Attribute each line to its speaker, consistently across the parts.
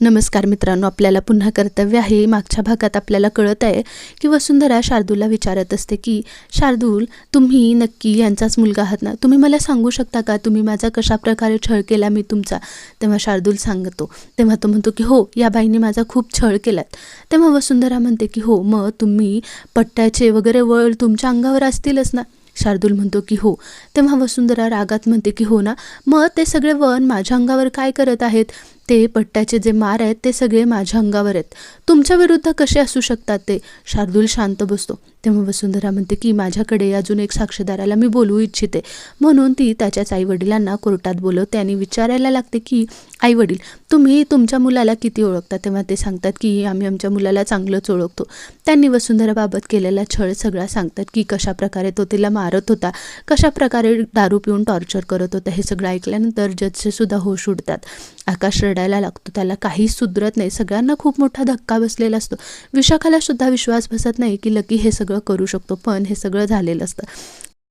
Speaker 1: नमस्कार मित्रांनो आपल्याला पुन्हा कर्तव्य आहे. मागच्या भागात आपल्याला कळत आहे की वसुंधरा शार्दूलला विचारत असते की शार्दूल तुम्ही नक्की यांचाच मुलगा आहात ना? तुम्ही मला सांगू शकता का? तुम्ही माझा कशा प्रकारे छळ केला मी तुमचा? तेव्हा शार्दूल सांगतो. तेव्हा तो म्हणतो की हो या बाईने माझा खूप छळ केलात. तेव्हा वसुंधरा म्हणते की हो मग तुम्ही पट्ट्याचे वगैरे वळ तुमच्या अंगावर असतीलच ना? शार्दूल म्हणतो की हो. तेव्हा वसुंधरा रागात म्हणते की हो ना? मग ते सगळे वन माझ्या अंगावर काय करत आहेत? ते पट्ट्याचे जे मार आहेत ते सगळे माझ्या अंगावर आहेत. तुमच्या विरुद्ध कसे असू शकतात ते? शार्दूल शांत बसतो. तेव्हा वसुंधरा म्हणते की माझ्याकडे अजून एक साक्षीदाराला मी बोलवू इच्छिते. म्हणून ती त्याच्याच आईवडिलांना कोर्टात बोलवते आणि विचारायला लागते की आईवडील तुम्ही तुमच्या मुलाला किती ओळखता? तेव्हा ते सांगतात की आम्ही आमच्या मुलाला चांगलंच ओळखतो. त्यांनी वसुंधराबाबत केलेला छळ सगळा सांगतात की कशा प्रकारे तो तिला मारत होता? कशा प्रकारे दारू पिऊन टॉर्चर करत होता? हे सगळं ऐकल्यानंतर जजचे सुद्धा होश उडतात. आकाश रडायला लागतो. त्याला काहीच सुधरत नाही. सगळ्यांना खूप मोठा धक्का बसलेला असतो. विशाखाला सुद्धा विश्वास बसत नाही की लकी हे सगळं करू शकतो पण हे सगळं झालेलं असतं.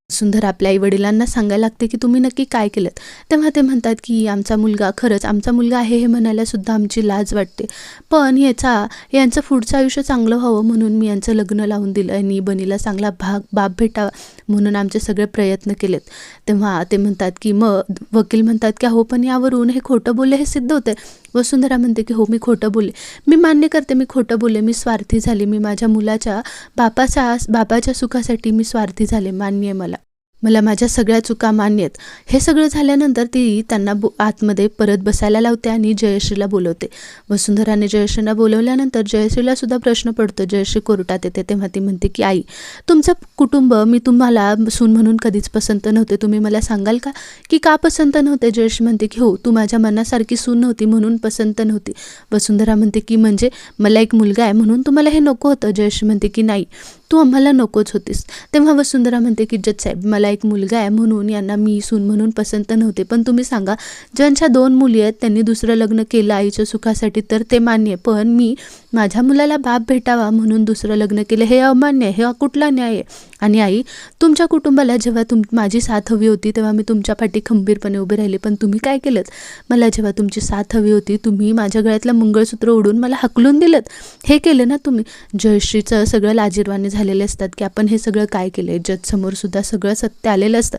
Speaker 1: सुंदर आपल्या आईवडिलांना सांगायला लागते की तुम्ही नक्की काय केलं तेव्हा ते म्हणतात की आमचा मुलगा खरंच आमचा मुलगा आहे हे म्हणायला सुद्धा आमची लाज वाटते. पण याचा यांचं पुढचं आयुष्य चांगलं व्हावं म्हणून मी यांचं लग्न लावून दिलं आणि बनीला चांगला भाग बाप भेटावा म्हणून आमचे सगळे प्रयत्न केलेत. तेव्हा ते म्हणतात की मग वकील म्हणतात की हो पण यावरून हे खोटं बोलले हे सिद्ध होते वसुंधरा म्हणते की हो मी खोटं बोलले. मी मान्य करते मी खोटं बोलले मी स्वार्थी झाले. मी माझ्या मुलाच्या बापाच्या बापाच्या सुखासाठी मी स्वार्थी झाले मान्य आहे मला. मला माझ्या सगळ्या चुका मान्य आहेत. हे सगळं झाल्यानंतर ती त्यांना बो आतमध्ये परत बसायला लावते आणि जयश्रीला बोलवते. वसुंधराने जयश्रीला बोलवल्यानंतर जयश्रीला सुद्धा प्रश्न पडतो. जयश्री कोर्टात येते तेव्हा ती म्हणते की आई तुमचं कुटुंब मी तुम्हाला सून म्हणून कधीच पसंत नव्हते. तुम्ही मला सांगाल का? की का पसंत नव्हते? जयश्री म्हणते की हो तू माझ्या मनासारखी सून नव्हती म्हणून पसंत नव्हती. वसुंधरा म्हणते की म्हणजे मला एक मुलगा आहे म्हणून तुम्हाला हे नको होतं? जयश्री म्हणते की नाही तू आम्हाला नकोच होतीस. तेव्हा वसुंधरा म्हणते की जज साहेब मला एक मुलगा आहे म्हणून यांना मी सून म्हणून पसंत नव्हते. पण तुम्ही सांगा ज्यांच्या दोन मुली आहेत त्यांनी दुसरं लग्न केलं आईच्या सुखासाठी तर ते मान्य पण मी माझ्या मुलाला बाप भेटावा म्हणून दुसरं लग्न केलं हे अमान्य आहे हे कुठला न्याय आहे. आणि आई तुमच्या कुटुंबाला जेव्हा तुम माझी साथ हवी होती तेव्हा मी तुमच्या पाठी खंबीरपणे उभे राहिले. पण तुम्ही काय केलं मला जेव्हा तुमची साथ हवी होती तुम्ही माझ्या गळ्यातलं मंगळसूत्र ओढून मला हकलून दिलं हे केलं ना तुम्ही? जयश्रीचं सगळं लाजीरवाने झालेले असतात की आपण हे सगळं काय केलं आहे जजसमोर सुद्धा सगळं सत्य आलेलं असतं.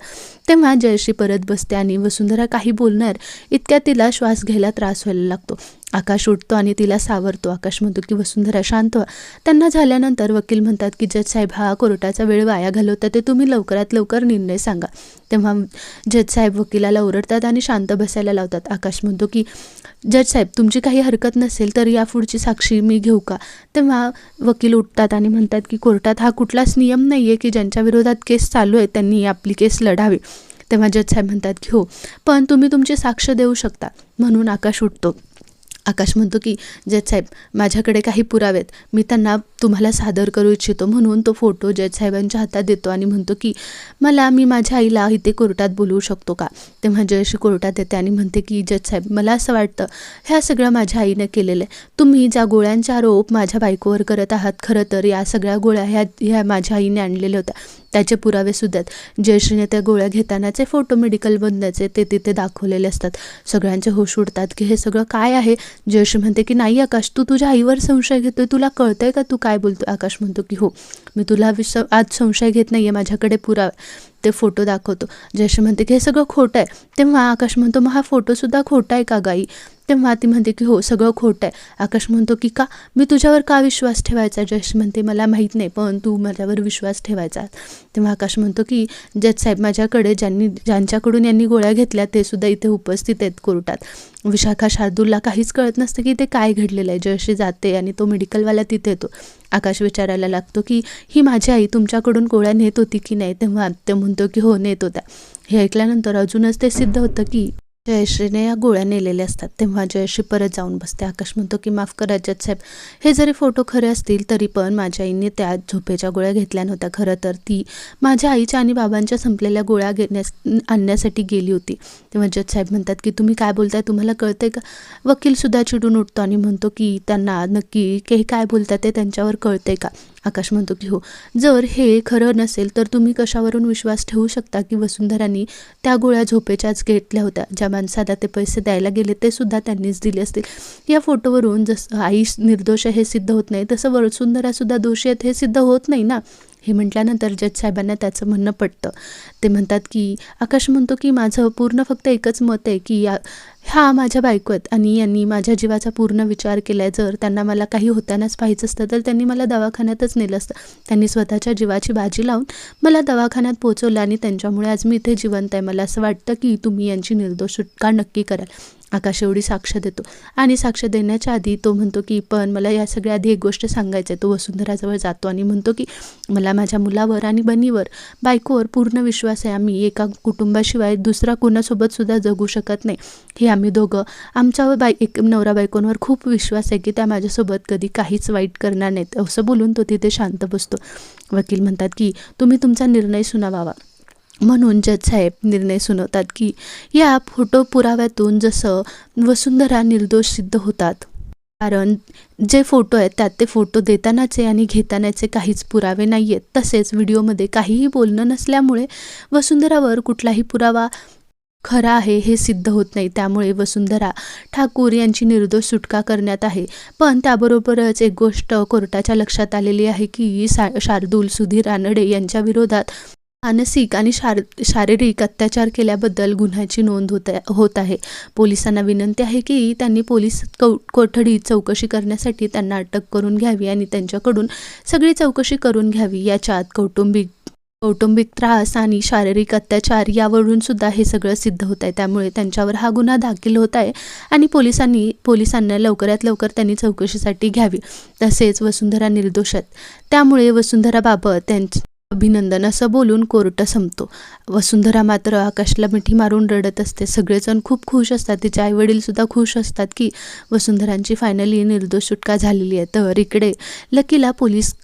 Speaker 1: तेव्हा जयश्री परत बसते आणि वसुंधरा काही बोलणार इतक्या तिला श्वास घ्यायला त्रास व्हायला लागतो. आकाश उठतो आणि तिला सावरतो. आकाश म्हणतो की वसुंधरा शांत व्हा. त्यांना झाल्यानंतर वकील म्हणतात की जज साहेब हा कोर्टाचा वेळ वाया घालवता ते तुम्ही लवकरात लवकर निर्णय सांगा. तेव्हा जज साहेब वकिलाला ओरडतात आणि शांत बसायला लावतात. आकाश म्हणतो की जज साहेब तुमची काही हरकत नसेल तर या पुढची साक्षी मी घेऊ का? तेव्हा वकील उठतात आणि म्हणतात की कोर्टात हा कुठलाच नियम नाही आहे की ज्यांच्या विरोधात केस चालू आहे त्यांनी आपली केस लढावी. तेव्हा जज साहेब म्हणतात की हो पण तुम्ही तुमची साक्ष देऊ शकता. म्हणून आकाश उठतो. आकाश म्हणतो की जज साहेब माझ्याकडे काही पुरावे आहेत मी त्यांना तुम्हाला सादर करू इच्छितो म्हणून तो फोटो जज साहेबांच्या हातात देतो आणि म्हणतो की मला मी माझ्या आईला इथे कोर्टात बोलवू शकतो का? तेव्हा जयशी कोर्टात येते आणि म्हणते की जज साहेब मला असं वाटतं ह्या सगळं माझ्या आईनं केलेलं आहे. तुम्ही ज्या गोळ्यांचा आरोप माझ्या बायकोवर करत आहात खरं तर या सगळ्या गोळ्या ह्या ह्या माझ्या आईने आणलेल्या होत्या. त्याचे पुरावे सुद्धा आहेत. जयश्रीने त्या गोळ्या घेतानाचे फोटो मेडिकल बंदाचे ते तिथे दाखवलेले असतात. सगळ्यांचे होश उडतात की हे सगळं काय आहे? जयश्री म्हणते की नाही आकाश तू तुझ्या आईवर संशय घेतोय. तुला कळतंय का तू काय बोलतो आकाश म्हणतो की हो. मी तुला विस आज संशय घेत नाही आहे माझ्याकडे पुरावे ते फोटो दाखवतो. जयश्री म्हणते की हे सगळं खोटं आहे. तेव्हा आकाश म्हणतो मग हा फोटोसुद्धा खोटा आहे का गाई? तेव्हा ती म्हणते की हो सगळं खोटं आहे. आकाश म्हणतो की का? मी तुझ्यावर का विश्वास ठेवायचा? जयश्री म्हणते मला माहीत नाही पण तू माझ्यावर विश्वास ठेवायचा. तेव्हा आकाश म्हणतो की जज साहेब माझ्याकडे ज्यांनी ज्यांच्याकडून यांनी गोळ्या घेतल्या ते सुद्धा इथे उपस्थित आहेत कोर्टात. विशाखा शार्दूलला काहीच कळत नसतं की ते काय घडलेलं आहे. जयश्री जाते आणि तो मेडिकलवाला तिथे येतो. आकाश विचारायला लागतो की ही माझी आई तुमच्याकडून गोळ्या नेत होती की नाही? तेव्हा ते म्हणतो की हो नेत होत्या. हे ऐकल्यानंतर अजूनच ते सिद्ध होतं की जयश्रीने या गोळ्या नेलेल्या असतात. तेव्हा जयश्री परत जाऊन बसते. आकाश म्हणतो की माफ कर जज साहेब. हे जरी फोटो खरे असतील तरी पण माझ्या आईने त्या झोपेच्या गोळ्या घेतल्या नव्हत्या. खरं तर ती माझ्या आईच्या आणि बाबांच्या संपलेल्या गोळ्या घेण्यास आणण्यासाठी गेली होती. तेव्हा जज साहेब म्हणतात की तुम्ही काय बोलताय? तुम्हाला कळतंय का? वकीलसुद्धा चिडून उठतो आणि म्हणतो की त्यांना नक्की हे काय बोलतात ते त्यांच्यावर कळतंय का? आकाश म्हणतो की हो जर हे खरं नसेल तर तुम्ही कशावरून विश्वास ठेवू शकता की वसुंधरांनी त्या गोळ्या झोपेच्याच घेतल्या होत्या? ज्या माणसाला ते पैसे द्यायला गेले ते सुद्धा त्यांनीच दिले असतील. या फोटोवरून जसं आई निर्दोष हे सिद्ध होत नाही तसं वसुंधरासुद्धा दोषी आहेत हे सिद्ध होत नाही ना? हे म्हटल्यानंतर जज साहेबांना त्याचं म्हणणं पडतं ते म्हणतात की आकाश म्हणतो की माझं पूर्ण फक्त एकच मत आहे की या ह्या माझ्या बायको आहेत आणि यांनी माझ्या जीवाचा पूर्ण विचार केला आहे जर त्यांना मला काही होतानाच पाहिजे असतं तर त्यांनी मला दवाखान्यातच नेलं असतं. त्यांनी स्वतःच्या जीवाची बाजी लावून मला दवाखान्यात पोहोचवलं आणि त्यांच्यामुळे आज मी इथे जिवंत आहे. मला असं वाटतं की तुम्ही यांची निर्दोष सुटका नक्की कराल. आकाश एवढी साक्ष देतो. आणि साक्ष देण्याच्या आधी तो म्हणतो की पण मला या सगळ्या आधी एक गोष्ट सांगायचं आहे तो वसुंधराजवळ जातो आणि म्हणतो की मला माझ्या मुलावर आणि बनीवर बायकोवर पूर्ण विश्वास आहे. आम्ही एका कुटुंबाशिवाय दुसरा कोणासोबत सुद्धा जगू शकत नाही. हे आम्ही दोघं आमच्या बाय एक नवरा बायकोंवर खूप विश्वास आहे की त्या माझ्यासोबत कधी काहीच वाईट करणार नाहीत. असं बोलून तो तिथे शांत बसतो. वकील म्हणतात की तुम्ही तुमचा निर्णय सुनावावा. म्हणून जज साहेब निर्णय सुनावतात की या फोटो पुराव्यातून जसं वसुंधरा निर्दोष सिद्ध होतात. कारण जे फोटो आहेत त्यात ते फोटो देतानाचे आणि घेतानाचे काहीच पुरावे नाही आहेत तसेच व्हिडिओमध्ये काहीही बोलणं नसल्यामुळे वसुंधरावर कुठलाही पुरावा खरा आहे हे सिद्ध होत नाही. त्यामुळे वसुंधरा ठाकूर यांची निर्दोष सुटका करण्यात आहे. पण त्याबरोबरच एक गोष्ट कोर्टाच्या लक्षात आलेली आहे की सा शार्दूल सुधीर रानडे यांच्या विरोधात मानसिक आणि शार शारीरिक अत्याचार केल्याबद्दल गुन्ह्याची नोंद होत आहे होत आहे. पोलिसांना विनंती आहे की त्यांनी पोलीस कौ कोठडीत चौकशी करण्यासाठी त्यांना अटक करून घ्यावी आणि त्यांच्याकडून सगळी चौकशी करून घ्यावी. याच्यात कौटुंबिक कौटुंबिक त्रास आणि शारीरिक अत्याचार यावरून सुद्धा हे सगळं सिद्ध होत आहे. त्यामुळे त्यांच्यावर हा गुन्हा दाखल होत आहे आणि पोलिसांनी पोलिसांना लवकरात लवकर त्यांनी चौकशीसाठी घ्यावी. तसेच वसुंधरा निर्दोष आहेत. त्यामुळे वसुंधराबाबत त्यांची अभिनंदन असं बोलून कोर्ट संपतो. वसुंधरा मात्र आकाशला मिठी मारून रडत असते. सगळेजण खूप खुश असतात. तिचे आईवडीलसुद्धा खुश असतात की वसुंधरांची फायनली निर्दोष सुटका झालेली आहे. तर इकडे लकीला पोलीस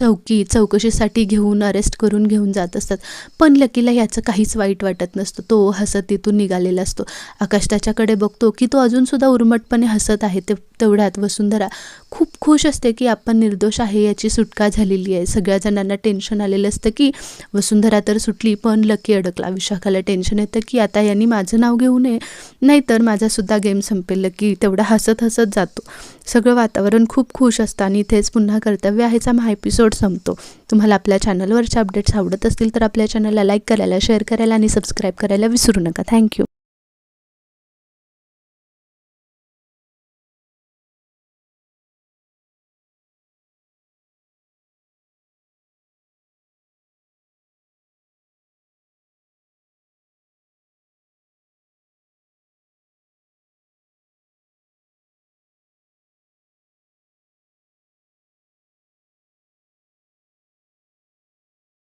Speaker 1: चौकी चौकशीसाठी घेऊन अरेस्ट करून घेऊन जात असतात. पण लकीला याचं काहीच वाईट वाटत नसतं. तो हसत तिथून निघालेला असतो. आकाश त्याच्याकडे बघतो की तो अजूनसुद्धा उर्मटपणे हसत आहे. ते तेवढ्यात वसुंधरा खूप खुश असते की आपण निर्दोष आहे याची सुटका झालेली आहे. सगळ्या जणांना टेन्शन आलेलं असतं की वसुंधरा तर सुटली पण लकी अडकला. विशाखाला टेन्शन येतं की आता यांनी माझं नाव घेऊ नये. नाहीतर माझासुद्धा गेम संपेल लकी तेवढा हसत हसत जातो. सगळं वातावरण खूप खुश असतं आणि इथेच पुन्हा कर्तव्य आहेचा हा एपिसोड संपतो. तुम्हाला आपल्या चॅनलवरचे अपडेट्स आवडत असतील तर आपल्या चॅनलला लाईक करायला शेअर करायला आणि सबस्क्राईब करायला विसरू नका. थँक्यू